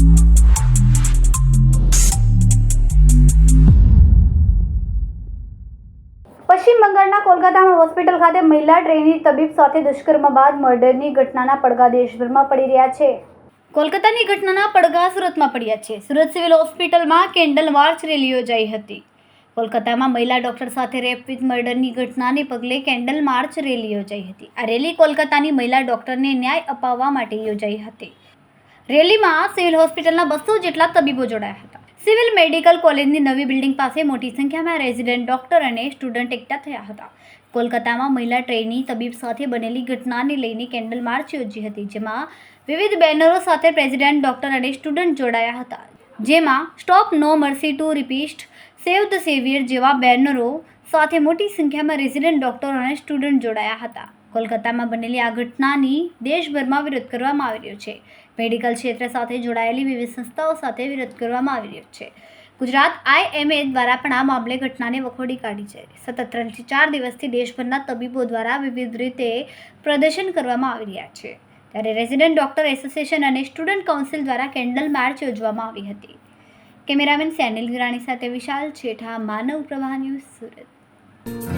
પશ્ચિમ બંગાળના કોલકાતામાં હોસ્પિટલ ખાતે મહિલા ટ્રેની તબીબ સાથે દુષ્કર્મ બાદ મર્ડરની ઘટનાના પડઘા દેશભરમાં પડી રહ્યા છે. કોલકાતાની ઘટનાના પડઘા સુરતમાં પડ્યા છે. સુરત સિવિલ હોસ્પિટલમાં કેન્ડલ માર્ચ રેલી યોજાઈ હતી. કોલકાતામાં મહિલા ડોક્ટર સાથે રેપ વિથ મર્ડરની ઘટનાને પગલે કેન્ડલ માર્ચ રેલી યોજાઈ હતી. આ રેલી કોલકાતાની મહિલા ડોક્ટરને ન્યાય અપાવવા માટે યોજાઈ હતી. રેલીમાં સિવિલ હોસ્પિટલના બસો જેટલા તબીબો જોડાયા હતા. સિવિલ મેડિકલ કોલેજની નવી બિલ્ડિંગ પાસે મોટી સંખ્યામાં રેઝિડન્ટ ડોક્ટર અને સ્ટુડન્ટ એકઠા થયા હતા. કોલકાતામાં મહિલા ટ્રેની તબીબ સાથે બનેલી ઘટનાને લઈને કેન્ડલ માર્ચ યોજી હતી, જેમાં વિવિધ બેનરો સાથે પ્રેસિડેન્ટ ડોક્ટર અને સ્ટુડન્ટ જોડાયા હતા. જેમાં stop no mercy to rapist save the saviour જેવા બેનરો સાથે મોટી સંખ્યામાં રેઝિડેન્ટ ડોક્ટરો અને સ્ટુડન્ટ જોડાયા હતા. કોલકાતામાં બનેલી આ ઘટનાની દેશભરમાં વિરોધ કરવામાં આવી રહ્યો છે. મેડિકલ ક્ષેત્ર સાથે જોડાયેલી વિવિધ સંસ્થાઓ સાથે વિરોધ કરવામાં આવી રહ્યો છે. ગુજરાત આઈએમએ દ્વારા પણ આ મામલે ઘટનાને વખોડી કાઢી છે. સતત ત્રણથી ચાર દિવસથી દેશભરના તબીબો દ્વારા વિવિધ રીતે પ્રદર્શન કરવામાં આવી રહ્યા છે. ત્યારે રેઝિડન્ટ ડોક્ટર એસોસિએશન અને સ્ટુડન્ટ કાઉન્સિલ દ્વારા કેન્ડલ માર્ચ યોજવામાં આવી હતી. કેમેરામેન સેનિલ વિરાણી સાથે વિશાલ છેઠા, માનવ પ્રવાહ ન્યૂઝ સુરત.